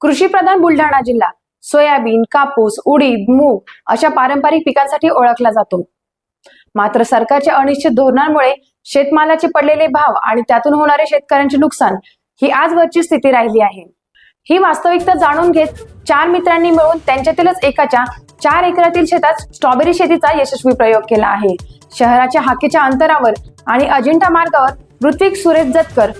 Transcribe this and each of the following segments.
कृषीप्रधान बुलढाणा जिल्हा. सोयाबीन कापूस उडीद मूग अशा पारंपरिक पिकांसाठी ओळखला जातो. मात्र सरकारच्या अनिश्चित धोरणांमुळे शेतमालाचे पडलेले भाव आणि त्यातून होणारे शेतकऱ्यांचे नुकसान ही आजवरची स्थिती राहिली आहे. ही वास्तविकता जाणून घेत चार मित्रांनी मिळून त्यांच्यातीलच एकाच्या चार एकरातील शेतात स्ट्रॉबेरी शेतीचा यशस्वी प्रयोग केला आहे. शहराच्या हाकेच्या अंतरावर आणि अजिंठा मार्गावर ऋत्विक सुरेश जतकर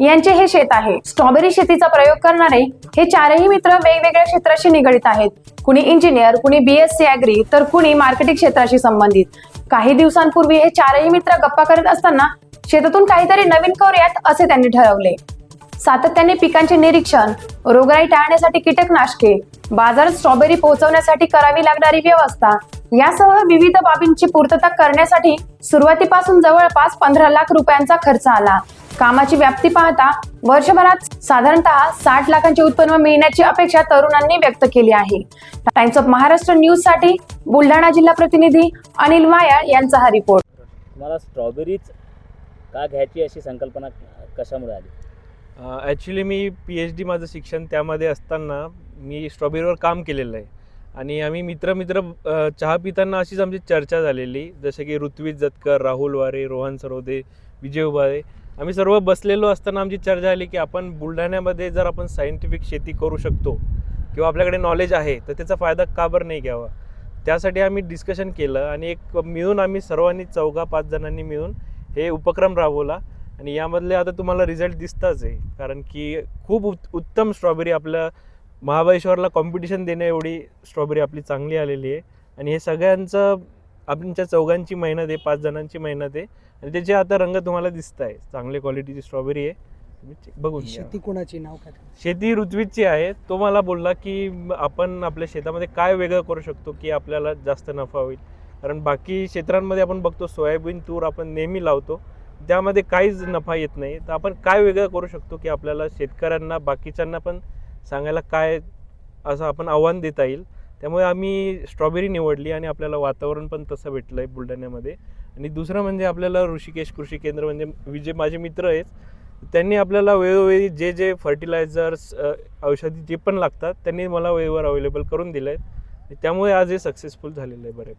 यांचे हे शेत आहे. स्ट्रॉबेरी शेतीचा प्रयोग करणारे हे चारही मित्र वेगवेगळ्या क्षेत्राशी निगडित आहेत. कुणी इंजिनियर कुणी बीएससी अॅग्री तर कुणी मार्केटिंग क्षेत्राशी संबंधित. काही दिवसांपूर्वी हे चारही मित्र गप्पा करत असताना शेतातून काहीतरी नवीन करूयात असे त्यांनी ठरवले. सातत्याने पिकांचे निरीक्षण रोगराई टाळण्यासाठी कीटकनाशके बाजारात स्ट्रॉबेरी पोहोचवण्यासाठी करावी लागणारी व्यवस्था यासह विविध बाबींची पूर्तता करण्यासाठी सुरुवातीपासून जवळपास पंधरा लाख रुपयांचा खर्च आला. कामाची व्याप्ती पाहता वर्षभरात साधारणतः साठ लाखांचे उत्पन्न मिळण्याची अपेक्षा तरुणांनी व्यक्त केली आहे. टाइम्स ऑफ महाराष्ट्र न्यूजसाठी बुलढाणा जिल्हा प्रतिनिधी अनिल मायाळ यांचा हा रिपोर्ट तुम्हाला स्ट्रॉबेरीज का घ्यायची अशी संकल्पना कशामुळे आली? ॲक्च्युली मी पी एच डी माझं शिक्षण त्यामध्ये असताना मी स्ट्रॉबेरीवर काम केलेलं आहे. आणि आम्ही मित्र मित्र चहा पिताना अशीच आमची चर्चा झालेली जसे की ऋत्विज जतकर राहुल वारे रोहन सरोदे विजय उभारे आम्ही सर्व बसलेलो असताना आमची चर्चा झाली की आपण बुलढाण्यामध्ये जर आपण सायंटिफिक शेती करू शकतो किंवा आपल्याकडे नॉलेज आहे तर त्याचा फायदा का बरं नाही घ्यावा? त्यासाठी आम्ही डिस्कशन केलं आणि एक मिळून आम्ही सर्वांनी चौघा पाच जणांनी मिळून हे उपक्रम राबवला. आणि यामधले आता तुम्हाला रिझल्ट दिसताच आहे कारण की खूप उत उत्तम स्ट्रॉबेरी आपल्या महाबळेश्वरला कॉम्पिटिशन देण्या एवढी स्ट्रॉबेरी आपली चांगली आलेली आहे. आणि हे सगळ्यांचं आमच्या चौघांची मेहनत आहे पाच जणांची मेहनत आहे. आणि त्याचे आता रंग तुम्हाला दिसत आहे चांगल्या क्वालिटीची स्ट्रॉबेरी आहे. बघून घ्या. शेती कोणाची नाव काय शेती ऋत्विजची आहे. तो मला बोलला की आपण आपल्या शेतामध्ये काय वेगळं करू शकतो की आपल्याला जास्त नफा होईल? कारण बाकी क्षेत्रांमध्ये आपण बघतो सोयाबीन तूर आपण नेहमी लावतो. त्यामध्ये काहीच नफा येत नाही. तर आपण काय वेगळं करू शकतो की आपल्याला शेतकऱ्यांना बाकीच्यांना पण सांगायला काय असं आपण आव्हान देता येईल? त्यामुळे आम्ही स्ट्रॉबेरी निवडली आणि आपल्याला वातावरण पण तसं भेटलं आहे बुलढाण्यामध्ये. आणि दुसरं म्हणजे आपल्याला ऋषिकेश कृषी केंद्र म्हणजे विजय माझे मित्र आहेत त्यांनी आपल्याला वेळोवेळी जे जे फर्टिलायझर्स औषधी जे पण लागतात त्यांनी मला वेळेवर अवेलेबल करून दिले आहेत त्यामुळे आज हे सक्सेसफुल झालेलं आहे बऱ्यापैकी.